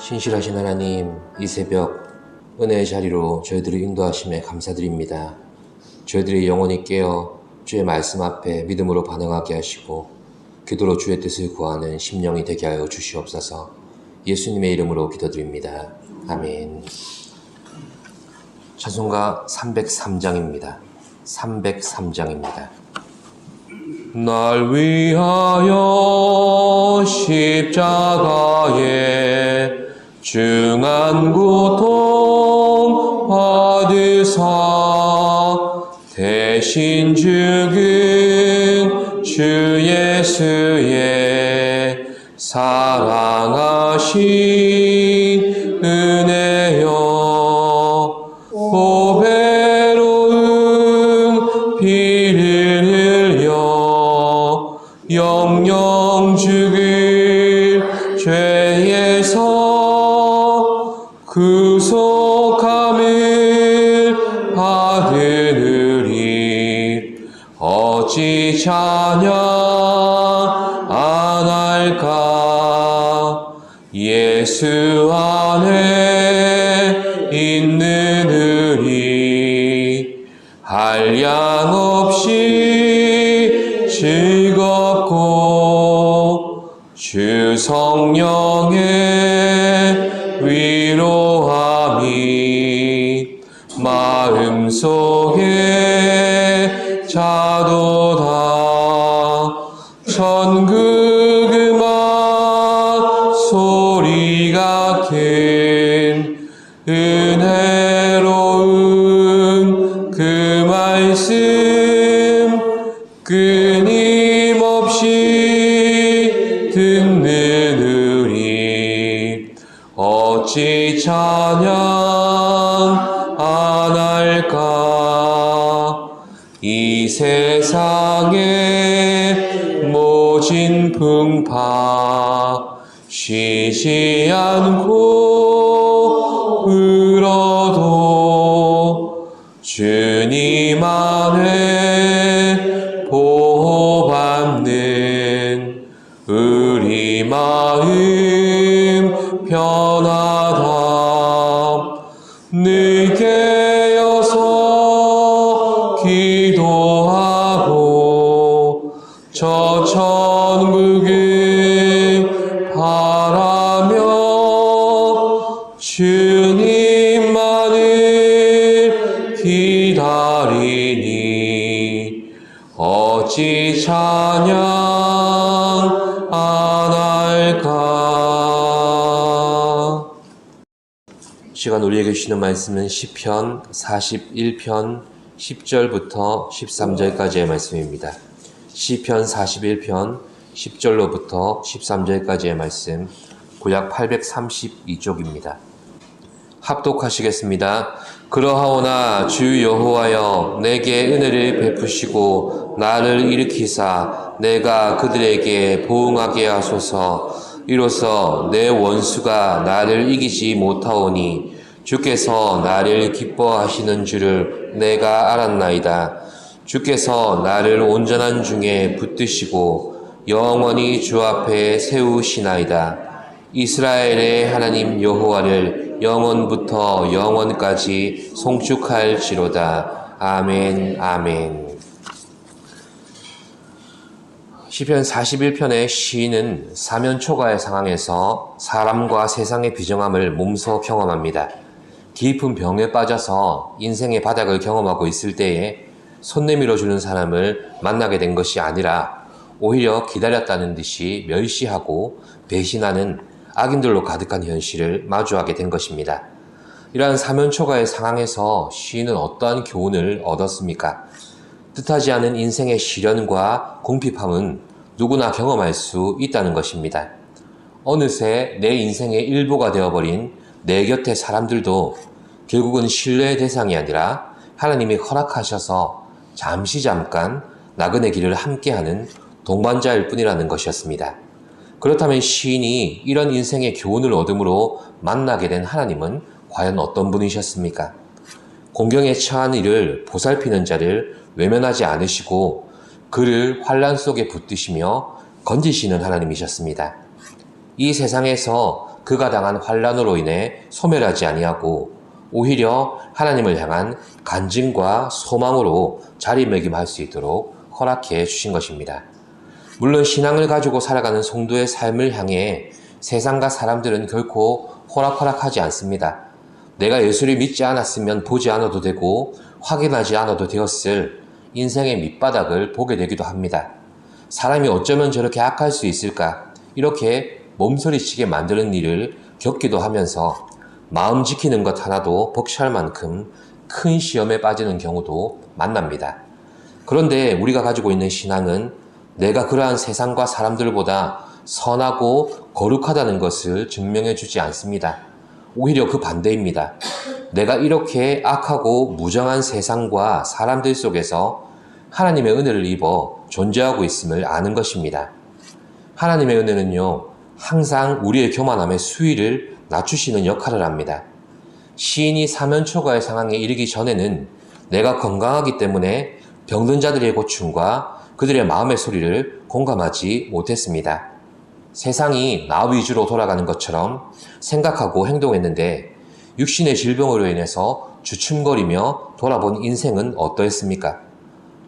신실하신 하나님, 이 새벽 은혜의 자리로 저희들을 인도하심에 감사드립니다. 저희들이 영혼이 깨어 주의 말씀 앞에 믿음으로 반응하게 하시고 기도로 주의 뜻을 구하는 심령이 되게 하여 주시옵소서. 예수님의 이름으로 기도드립니다. 아멘. 찬송가 303장입니다. 303장입니다. 날 위하여 십자가에 중한 고통 받으사 대신 죽은 주 예수의 사랑하신 구속함을 받으리 어찌 찬양 안 할까? 예수 안에 있는 우리 한량 없이 즐겁고 주 성령의 위로함이 마음속에 자도다. 천국 음악 소리 같은 은혜로운 그 말씀 끊임없이 듣는 우리. 어찌 찬양 파 쉬지 않고 울어도 주님 안에 시간 우리에게 주시는 말씀은 시편 41편 10절부터 13절까지의 말씀입니다. 시편 41편 10절로부터 13절까지의 말씀 구약 832쪽입니다. 합독하시겠습니다. 그러하오나 주 여호와여 내게 은혜를 베푸시고 나를 일으키사 내가 그들에게 보응하게 하소서 이로써 내 원수가 나를 이기지 못하오니 주께서 나를 기뻐하시는 줄을 내가 알았나이다. 주께서 나를 온전한 중에 붙드시고 영원히 주 앞에 세우시나이다. 이스라엘의 하나님 여호와를 영원부터 영원까지 송축할지로다. 아멘, 아멘. 시편 41편의 시인은 사면초가의 상황에서 사람과 세상의 비정함을 몸소 경험합니다. 깊은 병에 빠져서 인생의 바닥을 경험하고 있을 때에 손 내밀어 주는 사람을 만나게 된 것이 아니라 오히려 기다렸다는 듯이 멸시하고 배신하는 악인들로 가득한 현실을 마주하게 된 것입니다. 이러한 사면초가의 상황에서 시인은 어떠한 교훈을 얻었습니까? 뜻하지 않은 인생의 시련과 궁핍함은 누구나 경험할 수 있다는 것입니다. 어느새 내 인생의 일부가 되어버린 내 곁의 사람들도 결국은 신뢰의 대상이 아니라 하나님이 허락하셔서 잠시 잠깐 나그네 길을 함께하는 동반자일 뿐이라는 것이었습니다. 그렇다면 시인이 이런 인생의 교훈을 얻음으로 만나게 된 하나님은 과연 어떤 분이셨습니까? 공경에 처한 이를 보살피는 자를 외면하지 않으시고 그를 환란 속에 붙드시며 건지시는 하나님이셨습니다. 이 세상에서 그가 당한 환란으로 인해 소멸하지 아니하고 오히려 하나님을 향한 간증과 소망으로 자리매김할 수 있도록 허락해 주신 것입니다. 물론 신앙을 가지고 살아가는 성도의 삶을 향해 세상과 사람들은 결코 호락호락하지 않습니다. 내가 예수를 믿지 않았으면 보지 않아도 되고 확인하지 않아도 되었을 인생의 밑바닥을 보게 되기도 합니다. 사람이 어쩌면 저렇게 악할 수 있을까? 이렇게 몸서리치게 만드는 일을 겪기도 하면서 마음 지키는 것 하나도 벅찰 만큼 큰 시험에 빠지는 경우도 만납니다. 그런데 우리가 가지고 있는 신앙은 내가 그러한 세상과 사람들보다 선하고 거룩하다는 것을 증명해 주지 않습니다. 오히려 그 반대입니다. 내가 이렇게 악하고 무정한 세상과 사람들 속에서 하나님의 은혜를 입어 존재하고 있음을 아는 것입니다. 하나님의 은혜는요, 항상 우리의 교만함의 수위를 낮추시는 역할을 합니다. 시인이 사면초가의 상황에 이르기 전에는 내가 건강하기 때문에 병든 자들의 고충과 그들의 마음의 소리를 공감하지 못했습니다. 세상이 나 위주로 돌아가는 것처럼 생각하고 행동했는데 육신의 질병으로 인해서 주춤거리며 돌아본 인생은 어떠했습니까?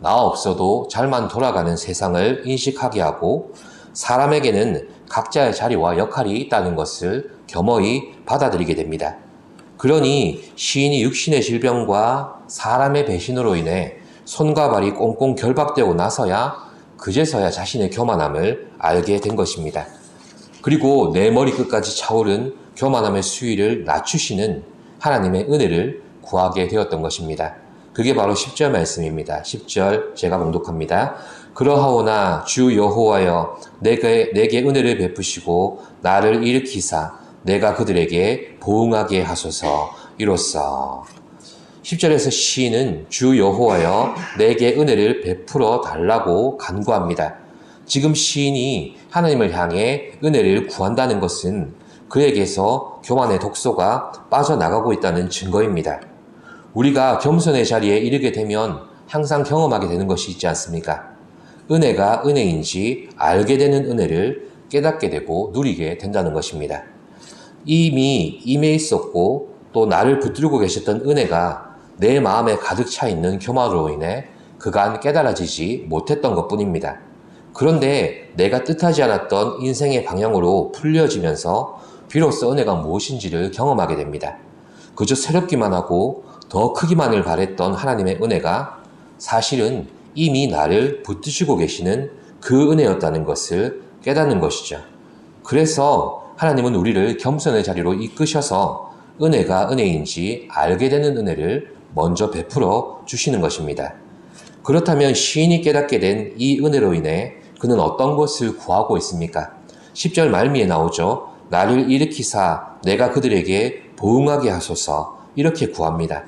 나 없어도 잘만 돌아가는 세상을 인식하게 하고 사람에게는 각자의 자리와 역할이 있다는 것을 겸허히 받아들이게 됩니다. 그러니 시인이 육신의 질병과 사람의 배신으로 인해 손과 발이 꽁꽁 결박되고 나서야 그제서야 자신의 교만함을 알게 된 것입니다. 그리고 내 머리 끝까지 차오른 교만함의 수위를 낮추시는 하나님의 은혜를 구하게 되었던 것입니다. 그게 바로 10절 말씀입니다. 10절 제가 봉독합니다. 그러하오나 주 여호와여 내게, 내게 은혜를 베푸시고 나를 일으키사 내가 그들에게 보응하게 하소서 이로써 10절에서 시인은 주 여호와여 내게 은혜를 베풀어 달라고 간구합니다. 지금 시인이 하나님을 향해 은혜를 구한다는 것은 그에게서 교만의 독소가 빠져나가고 있다는 증거입니다. 우리가 겸손의 자리에 이르게 되면 항상 경험하게 되는 것이 있지 않습니까? 은혜가 은혜인지 알게 되는 은혜를 깨닫게 되고 누리게 된다는 것입니다. 이미 임해 있었고 또 나를 붙들고 계셨던 은혜가 내 마음에 가득 차 있는 교만으로 인해 그간 깨달아지지 못했던 것 뿐입니다. 그런데 내가 뜻하지 않았던 인생의 방향으로 풀려지면서 비로소 은혜가 무엇인지를 경험하게 됩니다. 그저 새롭기만 하고 더 크기만을 바랬던 하나님의 은혜가 사실은 이미 나를 붙드시고 계시는 그 은혜였다는 것을 깨닫는 것이죠. 그래서 하나님은 우리를 겸손의 자리로 이끄셔서 은혜가 은혜인지 알게 되는 은혜를 먼저 베풀어 주시는 것입니다. 그렇다면 시인이 깨닫게 된 이 은혜로 인해 그는 어떤 것을 구하고 있습니까? 10절 말미에 나오죠. 나를 일으키사 내가 그들에게 보응하게 하소서 이렇게 구합니다.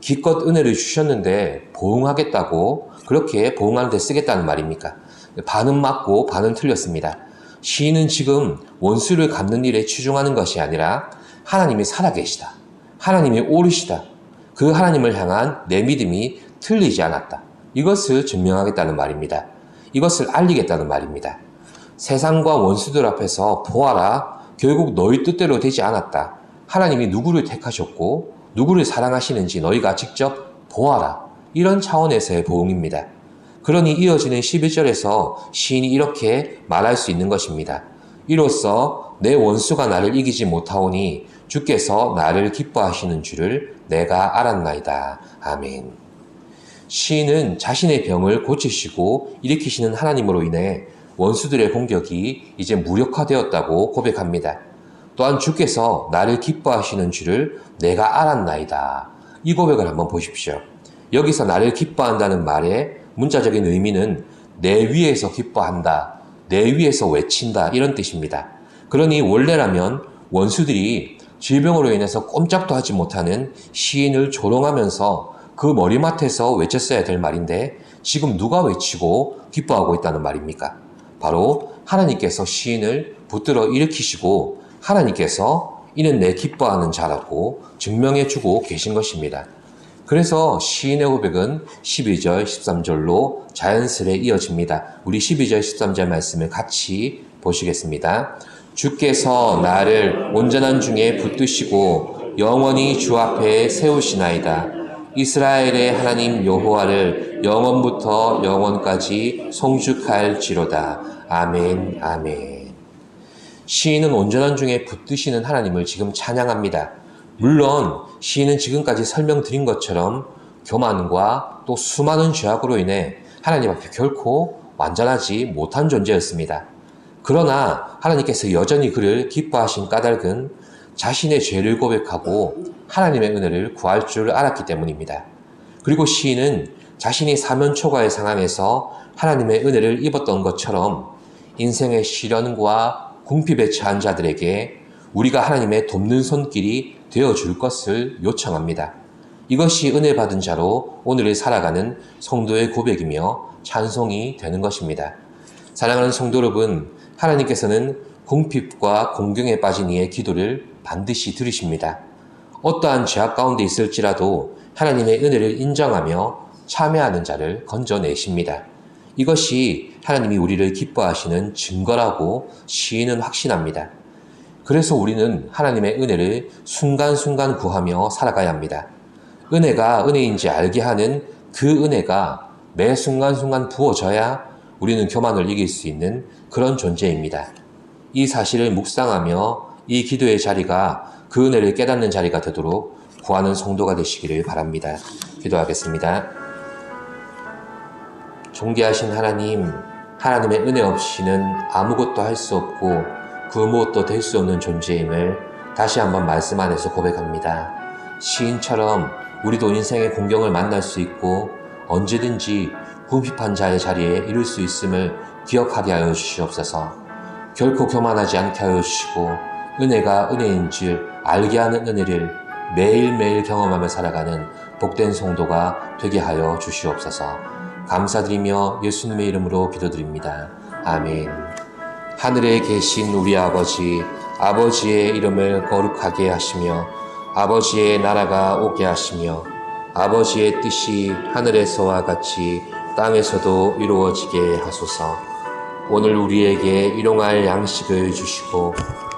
기껏 은혜를 주셨는데 보응하겠다고 그렇게 보응하는 데 쓰겠다는 말입니까? 반은 맞고 반은 틀렸습니다. 시인은 지금 원수를 갚는 일에 치중하는 것이 아니라 하나님이 살아계시다. 하나님이 오르시다. 그 하나님을 향한 내 믿음이 틀리지 않았다. 이것을 증명하겠다는 말입니다. 이것을 알리겠다는 말입니다. 세상과 원수들 앞에서 보아라. 결국 너희 뜻대로 되지 않았다. 하나님이 누구를 택하셨고 누구를 사랑하시는지 너희가 직접 보아라. 이런 차원에서의 보응입니다. 그러니 이어지는 11절에서 시인이 이렇게 말할 수 있는 것입니다. 이로써 내 원수가 나를 이기지 못하오니 주께서 나를 기뻐하시는 줄을 내가 알았나이다. 아멘. 시인은 자신의 병을 고치시고 일으키시는 하나님으로 인해 원수들의 공격이 이제 무력화되었다고 고백합니다. 또한 주께서 나를 기뻐하시는 줄을 내가 알았나이다. 이 고백을 한번 보십시오. 여기서 나를 기뻐한다는 말의 문자적인 의미는 내 위에서 기뻐한다. 내 위에서 외친다. 이런 뜻입니다. 그러니 원래라면 원수들이 질병으로 인해서 꼼짝도 하지 못하는 시인을 조롱하면서 그 머리맡에서 외쳤어야 될 말인데 지금 누가 외치고 기뻐하고 있다는 말입니까? 바로 하나님께서 시인을 붙들어 일으키시고 하나님께서 이는 내 기뻐하는 자라고 증명해 주고 계신 것입니다. 그래서 시인의 고백은 12절, 13절로 자연스레 이어집니다. 우리 12절, 13절 말씀을 같이 보시겠습니다. 주께서 나를 온전한 중에 붙드시고 영원히 주 앞에 세우시나이다. 이스라엘의 하나님 여호와를 영원부터 영원까지 송축할지로다. 아멘, 아멘. 시인은 온전한 중에 붙드시는 하나님을 지금 찬양합니다. 물론 시인은 지금까지 설명드린 것처럼 교만과 또 수많은 죄악으로 인해 하나님 앞에 결코 완전하지 못한 존재였습니다. 그러나 하나님께서 여전히 그를 기뻐하신 까닭은 자신의 죄를 고백하고 하나님의 은혜를 구할 줄 알았기 때문입니다. 그리고 시인은 자신이 사면초가의 상황에서 하나님의 은혜를 입었던 것처럼 인생의 시련과 궁핍에 처한 자들에게 우리가 하나님의 돕는 손길이 되어 줄 것을 요청합니다. 이것이 은혜 받은 자로 오늘을 살아가는 성도의 고백이며 찬송이 되는 것입니다. 사랑하는 성도 여러분, 하나님께서는 궁핍과 공경에 빠진 이의 기도를 반드시 들으십니다. 어떠한 죄악 가운데 있을지라도 하나님의 은혜를 인정하며 참여하는 자를 건져내십니다. 이것이 하나님이 우리를 기뻐하시는 증거라고 시인은 확신합니다. 그래서 우리는 하나님의 은혜를 순간순간 구하며 살아가야 합니다. 은혜가 은혜인지 알게 하는 그 은혜가 매 순간순간 부어져야 우리는 교만을 이길 수 있는 그런 존재입니다. 이 사실을 묵상하며 이 기도의 자리가 그 은혜를 깨닫는 자리가 되도록 구하는 성도가 되시기를 바랍니다. 기도하겠습니다. 존귀하신 하나님, 하나님의 은혜 없이는 아무것도 할 수 없고 그 무엇도 될 수 없는 존재임을 다시 한번 말씀 안에서 고백합니다. 시인처럼 우리도 인생의 공경을 만날 수 있고 언제든지 궁핍한 자의 자리에 이룰 수 있음을 기억하게 하여 주시옵소서. 결코 교만하지 않게 하여 주시고 은혜가 은혜인 줄 알게 하는 은혜를 매일매일 경험하며 살아가는 복된 성도가 되게 하여 주시옵소서. 감사드리며 예수님의 이름으로 기도드립니다. 아멘. 하늘에 계신 우리 아버지, 아버지의 이름을 거룩하게 하시며 아버지의 나라가 오게 하시며 아버지의 뜻이 하늘에서와 같이 땅에서도 이루어지게 하소서. 오늘 우리에게 일용할 양식을 주시고